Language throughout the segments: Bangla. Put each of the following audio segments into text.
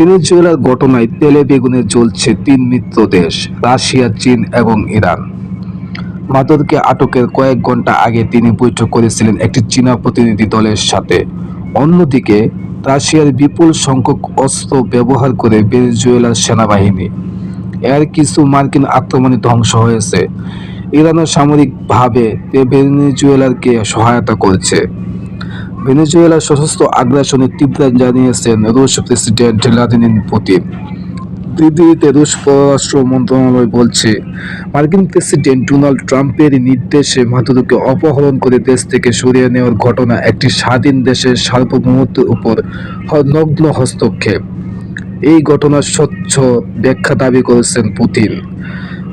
ভেনেজুয়েলার ঘটনায় তেলে বেগুনে জ্বলছে তিন মিত্র দেশ, রাশিয়া, চীন এবং ইরান। মাদুরকে আটকের কয়েক ঘণ্টা আগে তিনি বৈঠক করেছিলেন একটি চীনা প্রতিনিধি দলের সাথে। অন্যদিকে, রাশিয়ার বিপুল সংখ্যক অস্ত্র ব্যবহার করে ভেনেজুয়েলার সেনাবাহিনী। এর কিছু মার্কিন আক্রমণে ধ্বংস হয়েছে। ইরানও সামরিকভাবে ভেনেজুয়েলারকে সহায়তা করছে। ভেনেজুয়েলার সশস্ত্র আগ্রাসনের তীব্র জানিয়েছেন রুশ প্রেসিডেন্ট ভ্লাদিমির পুতিন। বিবৃতিতে রুশ পররাষ্ট্র মন্ত্রণালয় বলছে, মার্কিন প্রেসিডেন্ট ডোনাল্ড ট্রাম্পের নির্দেশে মাদুরোকে অপহরণ করে দেশ থেকে সরিয়ে নেওয়ার ঘটনা একটি স্বাধীন দেশের সার্বভৌমত্বের উপর নগ্ন হস্তক্ষেপ। এই ঘটনার স্বচ্ছ ব্যাখ্যা দাবি করেছেন পুতিন।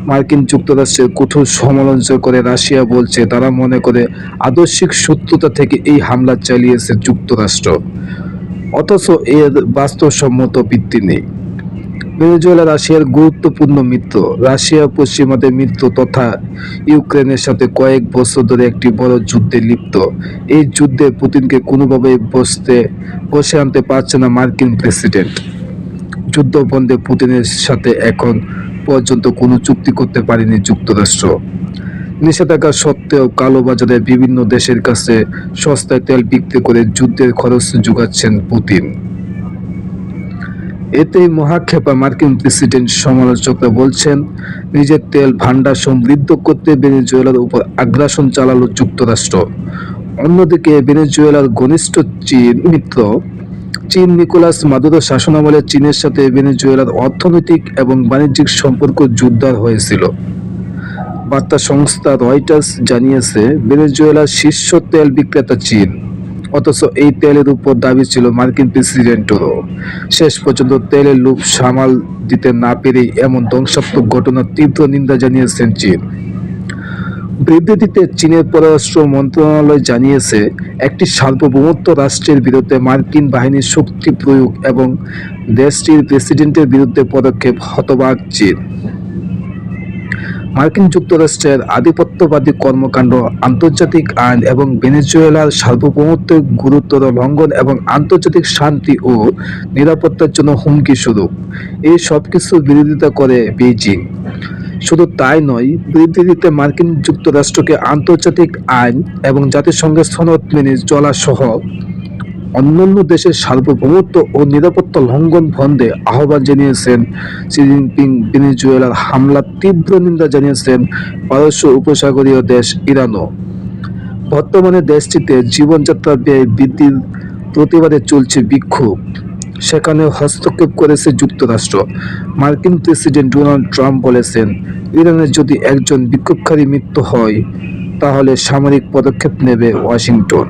মার্কিন যুক্তরাষ্ট্রের কঠোর সমালোচনা করে রাশিয়া বলছে, তারা মনে করে আদর্শিক সত্যতা থেকে এই হামলা চালিয়েছে যুক্তরাষ্ট্র। অথচ এর বাস্তবসম্মত ভিত্তি নেই। ভেনেজুয়েলা রাশিয়ার গুরুত্বপূর্ণ মিত্র। রাশিয়া পশ্চিমাদের মিত্র তথা ইউক্রেনের সাথে কয়েক বছর ধরে একটি বড় যুদ্ধে লিপ্ত। এই যুদ্ধে পুতিনকে কোনোভাবেই বসতে, বসে আনতে পারছে না মার্কিন প্রেসিডেন্ট। যুদ্ধ বন্ধে পুতিনের সাথে এখন পর্যন্ত কোনো চুক্তি করতে পারেনি যুক্তরাষ্ট্র। নিষেধাজ্ঞা সত্ত্বেও কালোবাজারে বিভিন্ন দেশের কাছে সস্তায় তেল বিক্রি করে যুদ্ধের খরচ যোগাচ্ছেন পুতিন। এতে মহাক্ষেপা মার্কিন প্রেসিডেন্ট সমালোচকরা বলছেন, নিজের তেল ভান্ডার সমৃদ্ধ করতে ভেনেজুয়েলার উপর আগ্রাসন চালালো যুক্তরাষ্ট্র। অন্যদিকে ভেনেজুয়েলার ঘনিষ্ঠ চীন মিত্র চীন নিকোলাস মাদুরো শাসনামলে চীনের সাথে ভেনেজুয়েলার অর্থনৈতিক এবং বাণিজ্যিক সম্পর্ক জোরদার হয়েছিল। বার্তা সংস্থা রয়টার্স জানিয়েছে, ভেনেজুয়েলার শীর্ষ তেল বিক্রেতা চীন। অথচ এই তেলের উপর দাবি ছিল মার্কিন প্রেসিডেন্টেরও শেষ পর্যন্ত তেলের লোভ সামাল দিতে না পেরেই এমন ধ্বংসাত্মক ঘটনার তীব্র নিন্দা জানিয়েছেন চীন। বিবৃতিতে চীনের পররাষ্ট্র মন্ত্রণালয় জানিয়েছে, একটি সার্বভৌমত্ব রাষ্ট্রের বিরুদ্ধে মার্কিন বাহিনীর শক্তি প্রয়োগ এবং দেশটির প্রেসিডেন্টের বিরুদ্ধে পদক্ষেপ হতবাক চীন। মার্কিন যুক্তরাষ্ট্রের আধিপত্যবাদী কর্মকাণ্ড, আন্তর্জাতিক আইন এবং ভেনেজুয়েলার সার্বভৌমত্বের গুরুতর লঙ্ঘন এবং আন্তর্জাতিক শান্তি ও নিরাপত্তার জন্য হুমকি স্বরূপ। এই সব কিছুর বিরোধিতা করে বেইজিং। শুধু তাই নয়, বিবৃতিতে মার্কিন যুক্তরাষ্ট্রকে আন্তর্জাতিক আইন এবং জাতিসংঘের সনদ মেনে চলা সহ অন্যান্য দেশের সার্বভৌমত্ব ও নিরাপত্তা লঙ্ঘন বন্ধে আহ্বান জানিয়েছেন শি জিনপিং। ভেনেজুয়েলার হামলার তীব্র নিন্দা জানিয়েছেন পারস্য উপসাগরীয় দেশ ইরানও। বর্তমানে দেশটিতে জীবনযাত্রা ব্যয় বৃদ্ধির প্রতিবাদে চলছে বিক্ষোভ। সেখানে হস্তক্ষেপ করেছে যুক্তরাষ্ট্র। মার্কিন প্রেসিডেন্ট ডোনাল্ড ট্রাম্প বলেছেন ইরানের যদি একজন বিক্ষোভকারী মৃত্যু হয়, তাহলে সামরিক পদক্ষেপ নেবে ওয়াশিংটন।